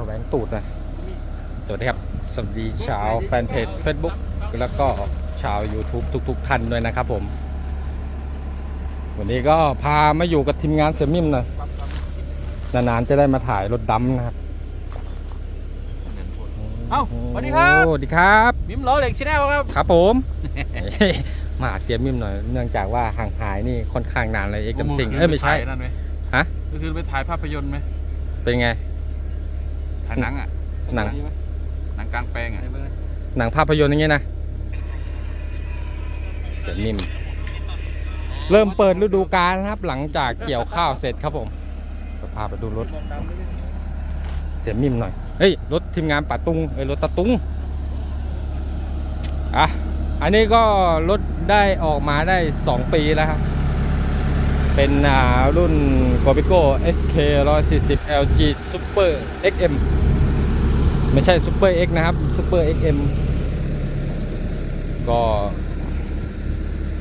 ระแวงตูดนะสวัสดีครับ สวัสดีชาวแฟนเพจ Facebook แล้วก็ชาว YouTube ทุก ๆ ท่านด้วยนะครับผม วันนี้ก็พามาอยู่กับทีมงานเสือมิมหนะนานๆจะได้มาถ่ายรถดำนะครับเอ้าสวัสดีครับโอ้สวัสดีครับ มิมล้อเหล็กชแนลครับ ครับผม มาหาเสียมิมหน่อย เนื่องจากว่าห่างหายนี่ค่อนข้างนานเลยเอกดัมซิง เอ้ยไม่ใช่ถ่ายนั่นไหมฮะก็คือไปถ่ายภาพยนตร์ไหมเป็นไง ถ่ายหนังอะหนัง หนังกลางแปลงอะหนังภาพยนตร์อย่างเงี้ยนะเสียมิมเริ่มเปิดฤดูกาลนะครับ หลังจากเกี่ยวข้าวเสร็จครับผมจะพาไปดูรถ เสียมิมหน่อย เฮ้ย รถทีมงานป่าตุงเอ้ยรถตะตุงอะอันนี้ก็รถได้ออกมาได้ 2 ปีแล้วครับ เป็นอ่ารุ่น g o b i c o SK 140 LG Super XM ไม่ใช่ Super X นะครับ Super XM ก็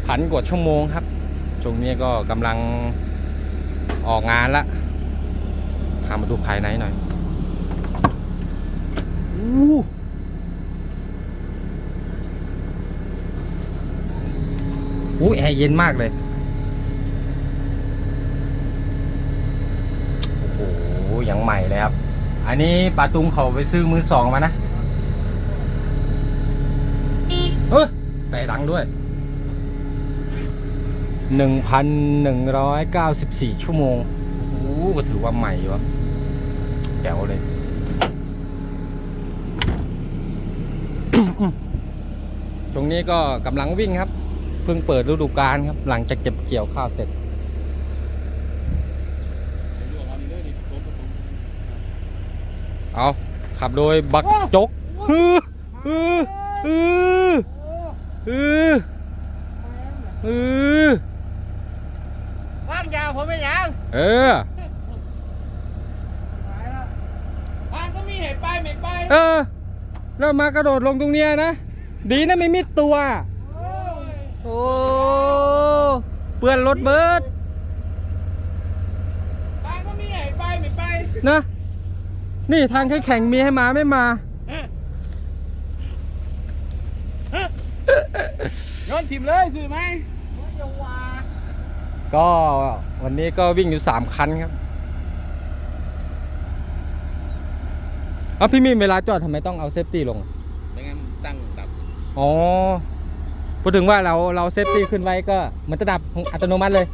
พันกว่าชั่วโมงครับ ช่วงนี้ก็กำลังออกงานละพามาดูภายในหน่อยอู้อู้แอร์เย็นมากเลย โอ้โหยังใหม่เลยครับ อั นี้ปาตุงเขาไปซื้อมือสองมานะเฮ้ยแปะดังด้วย 1,194 ชั่วโมงโอ้ก็ถือว่าใหม่อยู่วะแจ๋วเลยช่วงนี้ก็กำลังวิ่งครับ เพิ่งเปิดฤดูกาลครับ หลังจากเก็บเกี่ยวข้าวเสร็จ เอาขับโดยบักจกฮือฮือฮือฮือฮือว่างยาวผมไม่ยังเออว่างก็มีเหตุไปไม่ไปเออแล้วมากระโดดลงตรงเนี้ยนะ ดีนะไม่มิดตัวโอ้เปื้อนรถเบิร์ดว่างก็มีเหตุไปไม่ไปนะ นี่ทางแข่งมีให้มาไม่มาย้อนทีมเลยซื้อไหมก็วันนี้ก็วิ่งอยู่สามคันครับเอาพี่มีเวลาจอดทำไมต้องเอาเซฟตี้ลงไม่งั้นตั้งดับ อ๋อ พูดถึงว่าเราเราเซฟตี้ขึ้นไว้ก็ มันจะดับอัตโนมัติเลย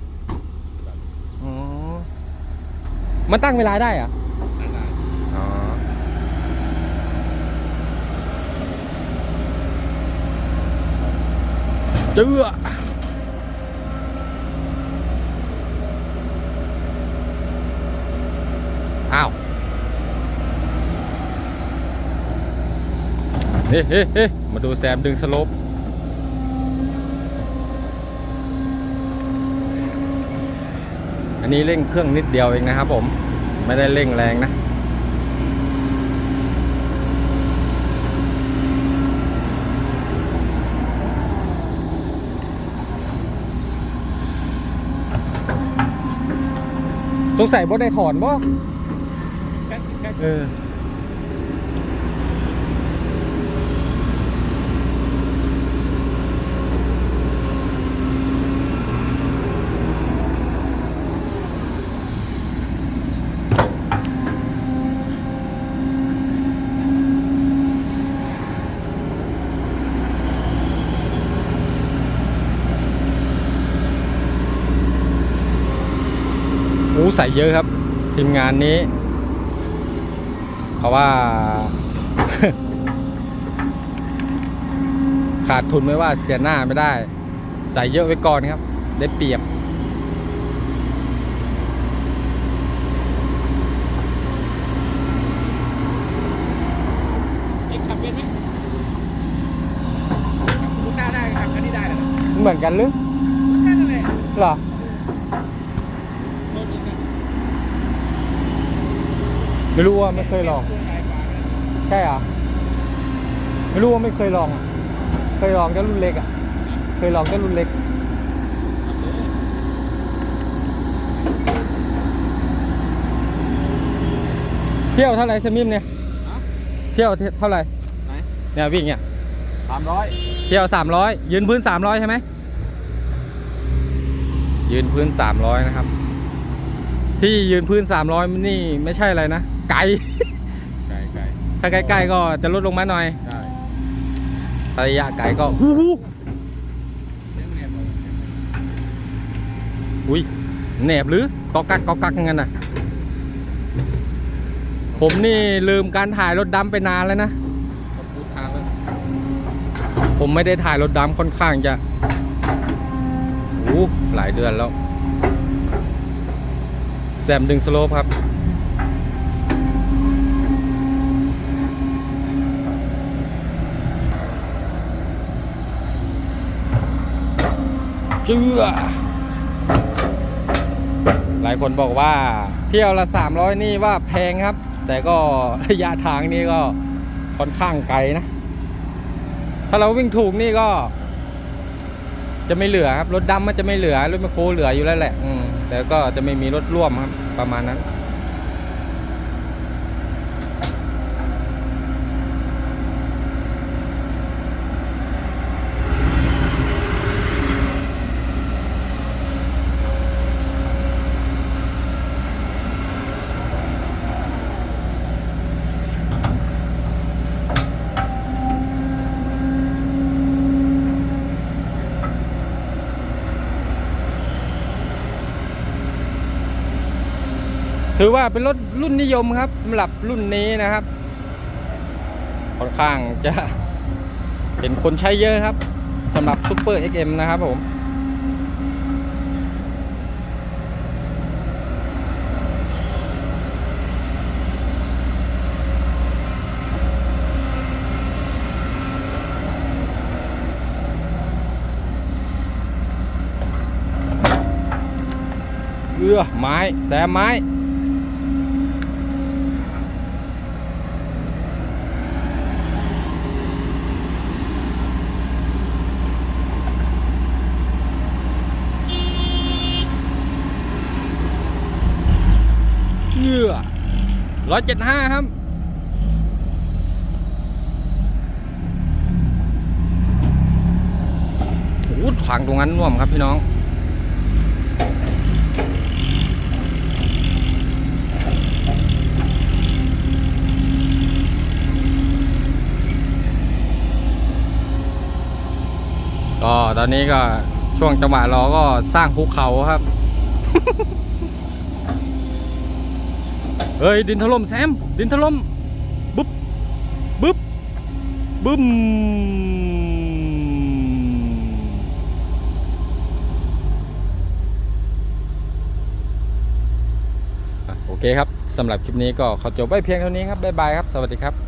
อ๋อ มันตั้งเวลาได้เหรอะ ตั้งได้ อ๋อ เจืออ้าวเฮ้เฮ้เฮ้มาดูแซมดึงสลปอันนี้เร่งเครื่องนิดเดียวเองนะครับผม ไม่ได้เร่งแรงนะ สงสัยบ่ได้ถอนบ่แค่แค่เออ ใส่เยอะครับทีมงานนี้ เพราะว่า ขาดทุนไม่ว่าเสียหน้าไม่ได้ ใส่เยอะไว้ก่อนครับ ได้เปรียบเอ็กขับเป็นไหมลูกหน้าได้ขับคันนี้ได้เลยเหมือนกันหรือนั่นแหละเหรอ รถนี้กัน ไม่รู้ว่าไม่เคยลองเครื่องไหนกว่ากันใช่เหรอ ไม่รู้ว่าไม่เคยลองอะเคยลองแค่รุ่นเล็กอะ เคยลองแค่รุ่นเล็ก เที่ยวเท่าไหร่สมิมเนี่ยเเที่ยวเท่าไหร่ไหนเนี่ยวิ่งเนี่ยสามร้อยเที่ยวสามร้อยยืนพื้นสามร้อยใช่ไหม ยืนพื้นสามร้อยนะครับ ที่ยืนพื้นสามร้อยนี่ไม่ใช่อะไรนะ ไกล ไกลไกลถ้าใกล้ๆก็จะลดลงมาหน่อยได้ถ้าระยะไกลก็ฮู้ฮู้เลี้ยงเรียนอุ้ยแหนบหรือกอกักกอกักงั้นน่ะ ผมนี่ลืมการถ่ายรถดำไปนานแล้วนะ ก็พูดทางแล้วผมไม่ได้ถ่ายรถดำค่อนข้างจะโอ้หลายเดือนแล้วแซมดึงสโลปครับ เจือหลายคนบอกว่าเที่ยวละ 300 นี่ว่าแพงครับ แต่ก็ระยะทางนี่ก็ค่อนข้างไกลนะ ถ้าเราวิ่งถูกนี่ก็ จะไม่เหลือครับ รถดำมันจะไม่เหลือ รถแมคโครเหลืออยู่แล้วแหละแต่ก็จะไม่มีรถร่วมครับ ประมาณนั้น ถือว่าเป็นรถรุ่นนิยมครับสำหรับรุ่นนี้นะครับ ค่อนข้างจะเห็นคนใช้เยอะครับสำหรับ Super XM นะครับผมเอื้อไม้แซมไม้ เอื้อ ร้อยเจ็ดห้าครับ โอ้โหทางตรงนั้นน่วมครับพี่น้องก็ตอนนี้ก็ช่วงจังหวะรอก็สร้างภูเขาครับ เฮ้ยดินถล่มแซม ดินถล่มบุ๊บบุ๊บบึ้มโอเคครับสำหรับคลิปนี้ก็ขอจบไว้เพียงเท่านี้ครับบ๊ายบายครับ สวัสดีครับ